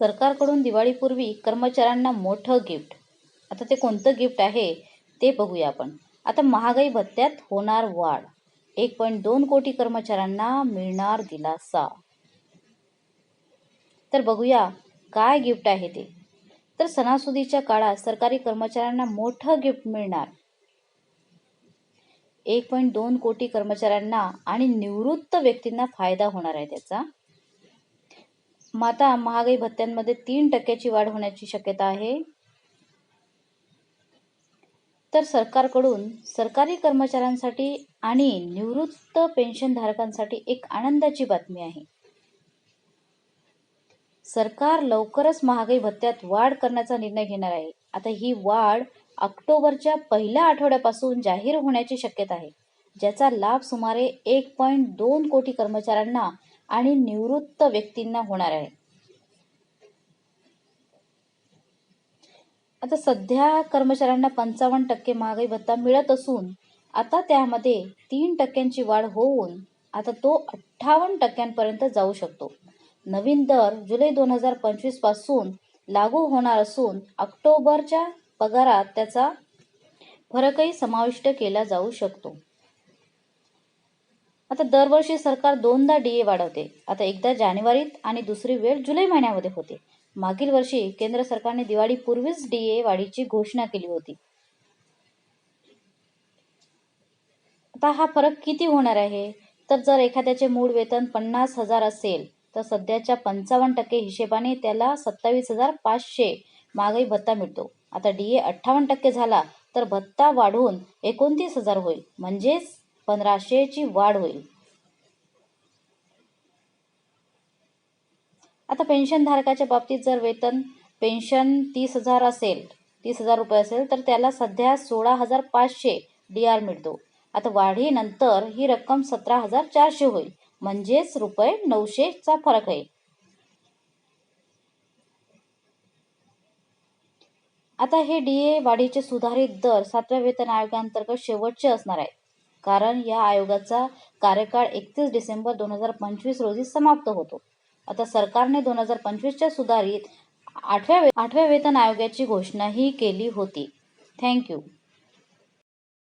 सरकारकडून दिवाळीपूर्वी कर्मचाऱ्यांना मोठं गिफ्ट. आता ते कोणतं गिफ्ट आहे ते बघूया आपण. आता महागाई भत्त्यात होणार वाढ. एक पॉईंट दोन कोटी कर्मचाऱ्यांना मिळणार दिलासा. तर बघूया काय गिफ्ट आहे ते? तर सणासुदीच्या काळात सरकारी कर्मचाऱ्यांना मोठं गिफ्ट मिळणार. एक पॉईंट दोन कोटी कर्मचाऱ्यांना आणि निवृत्त व्यक्तींना फायदा होणार आहे त्याचा. मग आता महागाई भत्त्यांमध्ये तीन टक्क्याची वाढ होण्याची शक्यता आहे. तर सरकारकडून सरकारी कर्मचाऱ्यांसाठी आणि निवृत्त पेन्शनधारकांसाठी एक आनंदाची बातमी आहे. सरकार लवकरच महागाई भत्त्यात वाढ करण्याचा निर्णय घेणार आहे. आता ही वाढ ऑक्टोबरच्या पहिल्या आठवड्यापासून जाहीर होण्याची शक्यता आहे ज्याचा लाभ सुमारे एक पॉईंट दोन कोटी कर्मचाऱ्यांना आणि निवृत्त व्यक्तींना होणार आहे. आता सध्या कर्मचाऱ्यांना पंचावन्न टक्के महागाई भत्ता मिळत असून आता त्यामध्ये तीन टक्क्यांची वाढ होऊन आता तो अठ्ठावन्न टक्क्यांपर्यंत जाऊ शकतो. नवीन दर जुलै दोन हजार पंचवीसपासून लागू होणार असून ऑक्टोबरच्या पगारात त्याचा फरकही समाविष्ट केला जाऊ शकतो. आता दरवर्षी सरकार दोनदा डी ए वाढवते. आता एकदा जानेवारीत आणि दुसरी वेळ जुलै महिन्यामध्ये होते. मागील वर्षी केंद्र सरकारने दिवाळीपूर्वीच डी ए वाढीची घोषणा केली होती. आता हा फरक किती होणार आहे? तर जर एखाद्याचे मूळ वेतन पन्नास हजार असेल तर सध्याच्या पंचावन्न टक्के हिशेबाने त्याला सत्तावीस हजार पाचशे महागाई भत्ता मिळतो. आता डी ए अठ्ठावन्न टक्के झाला तर भत्ता वाढून एकोणतीस हजार होईल. म्हणजेच पंधराशेची वाढ होईल. आता पेन्शनधारकाच्या बाबतीत जर वेतन पेन्शन तीस हजार असेल तीस हजार रुपये असेल तर त्याला सध्या सोळा हजार पाचशे डी आर मिळतो. आता वाढीनंतर ही रक्कम सतरा हजार चारशे होईल. म्हणजेच रुपये नऊशेचा फरक आहे. आता हे डी ए वाढीचे सुधारित दर सातव्या वेतन आयोगांतर्गत शेवटचे असणार आहे. कारण या आयोगाचा कार्यकाळ एकतीस डिसेंबर दोन हजार पंचवीस रोजी समाप्त होतो. आता सरकारने दोन हजार पंचवीसच्या सुधारित आठव्या वे आठव्या वेतन आयोगाची घोषणाही केली होती. थँक्यू